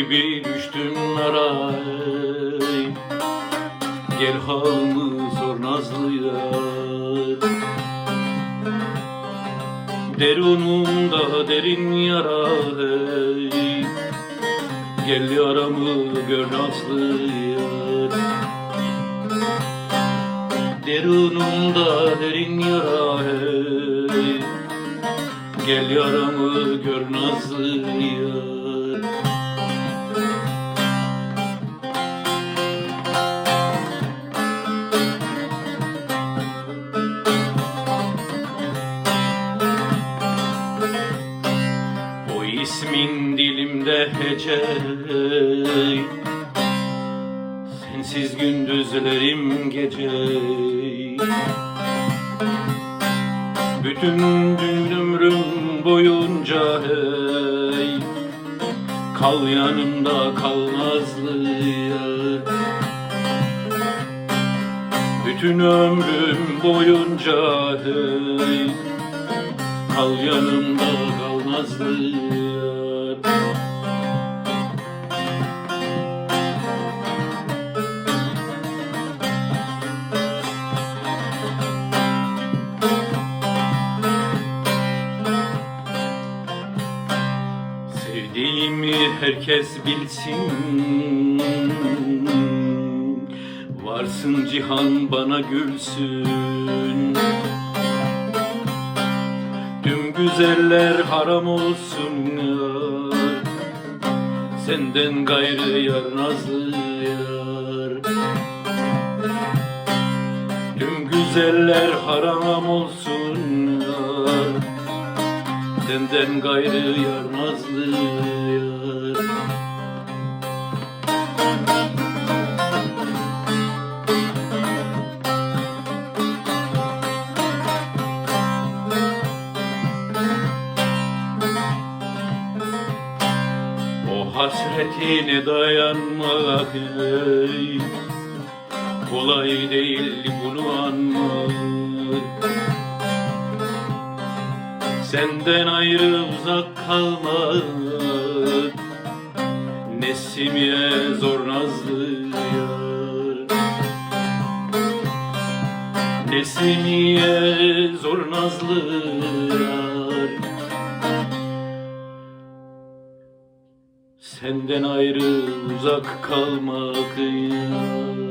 gibi düştüm nara Gel halımı sor nazlı yar Derunumda derin yara hey. Gel yaramı gör nazlı yar Derunumda derin yara hey. Gel yaramı gör nazlı yar O ismin dilimde hece Sensiz gündüzlerim gece Bütün gün ömrüm boyunca hey. Kal yanımda kal nazlı yar Bütün ömrüm boyunca hey. Kal yanımda kal yar Sevdiğimi herkes bilsin. Varsın cihan bana gülsün güzeller haram olsun yar Senden gayrı yar nazlı yar Tüm güzeller haram olsun yar Senden gayrı yar nazlı yar hasretine dayanmak ey Kolay değil bunu anmak Senden ayrı uzak kalmak Nesimiye zor nazlı yar Nesimiye zor nazlı yar Senden ayrı uzak kalmak yar